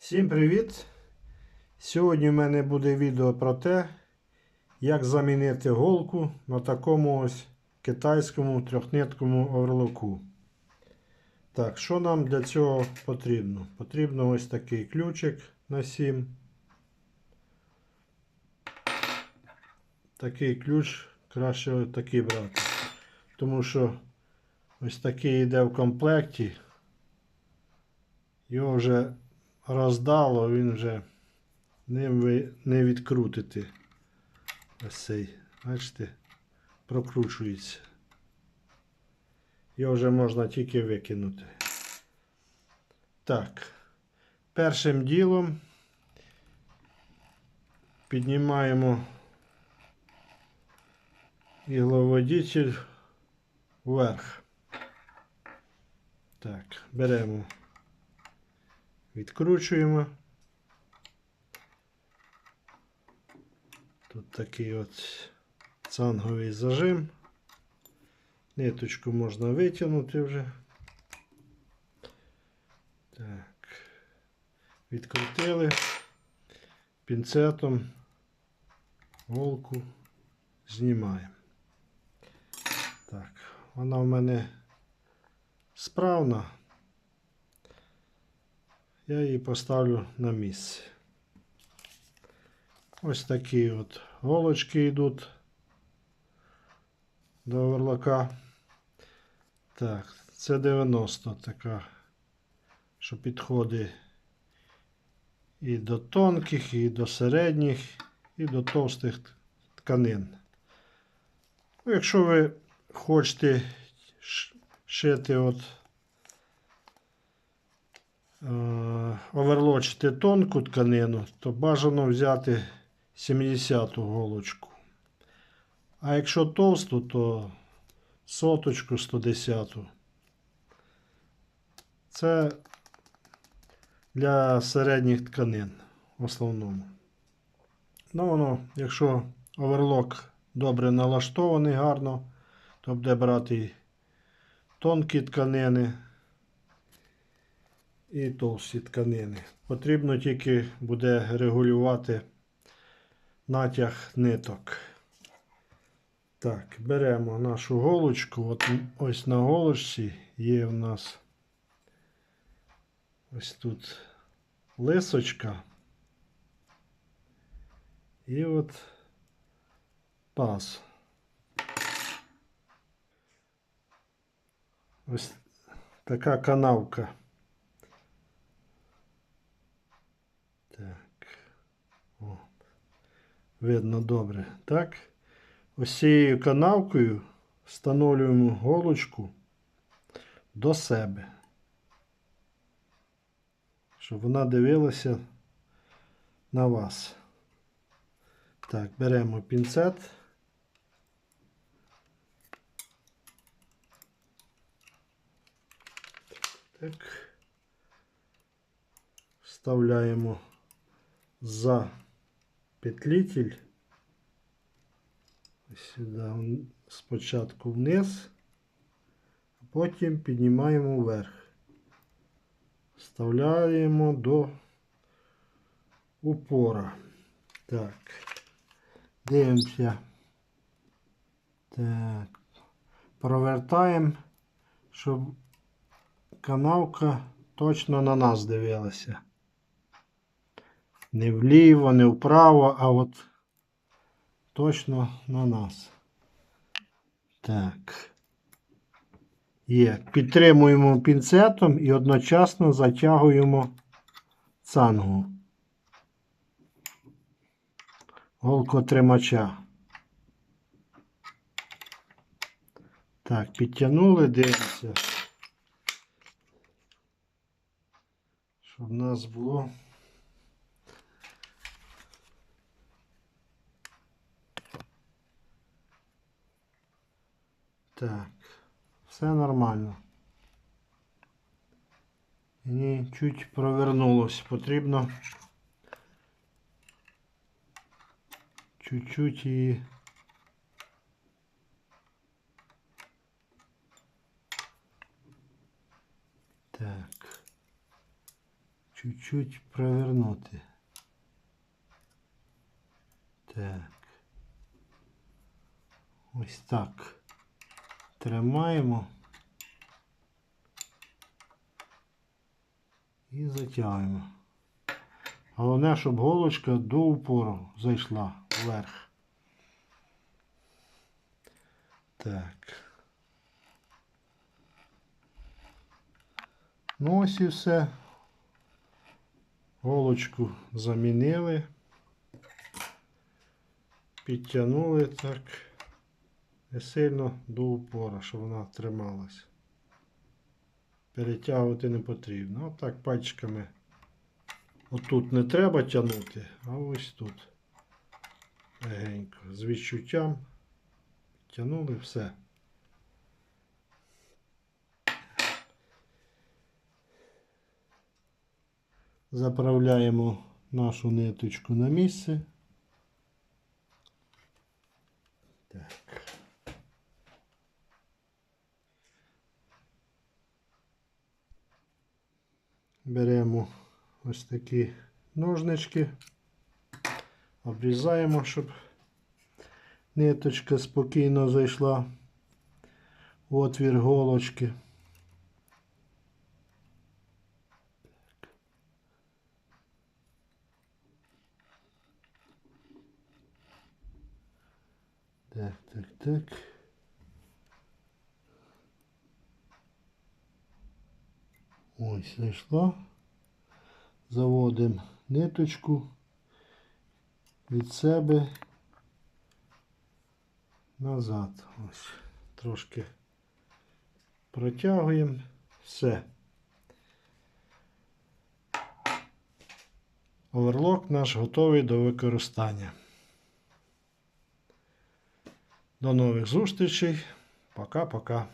Всім привіт! Сьогодні в мене буде відео про те, як замінити голку на такому ось китайському трьохниткому оверлоку. Так, що нам для цього потрібно? Потрібно ось такий ключик на 7. Такий ключ краще такий брати. Тому що ось такий йде в комплекті. Його вже роздало, він вже ним ви не відкрутите. Ось цей, бачите, прокручується. Його вже можна тільки викинути. Так, першим ділом піднімаємо ігловодитель вверх. Так, беремо Відкручуємо. Тут такий от цанговий зажим. Ниточку можна витягнути вже. Так. Відкрутили. Пінцетом голку знімаємо. Так, вона в мене справна я її поставлю на місце. Ось такі от голочки йдуть до оверлока. Так, це 90 така, що підходить і до тонких, і до середніх, і до товстих тканин. Ну, якщо ви хочете шити от оверлочити тонку тканину, то бажано взяти 70-ту голочку. А якщо товсту, то соточку 110-ту. Це для середніх тканин в основному. Ну, воно, якщо оверлок добре налаштований гарно, то буде брати тонкі тканини і товсті тканини. Потрібно тільки буде регулювати натяг ниток. Так, беремо нашу голочку. От ось на голочці є в нас ось тут лисочка. І от паз. Ось така канавка. Так. О. Видно добре. Так. Ось цією канавкою встановлюємо голочку до себе. Щоб вона дивилася на вас. Так, беремо пінцет. Так. Вставляємо за петлитель. Сюди спочатку вниз, а потім піднімаємо вверх. Вставляємо до упора. Так. Дивимося. Так. Провертаємо, щоб канавка точно на нас дивилася. Не вліво, не вправо, а от точно на нас. Так. Є. Підтримуємо пінцетом і одночасно затягуємо цангу. Голкотримача. Так, підтягнули, дивимося. Щоб в нас було. Так, все нормально. І чуть провернулось. Потрібно чуть-чуть її Так. чуть-чуть провернути. Так. Ось так. Тримаємо. І затягуємо. Головне, щоб голочка до упору зайшла вверх. Так. Ну ось і все. Голочку замінили. Підтягнули так. Не сильно до упора, щоб вона трималась. Перетягувати не потрібно. Отак пальчиками. Отут не треба тягнути, а ось тут. Легенько. З відчуттям. Тягнули все. Заправляємо нашу ниточку на місце. Так. Беремо ось такі ножнички, обрізаємо, щоб ниточка спокійно зайшла в отвір голочки. Так, так, так. Ось зайшла. Заводимо ниточку від себе назад. Ось. Трошки протягуємо. Все. Оверлок наш готовий до використання. До нових зустрічей. Пока-пока.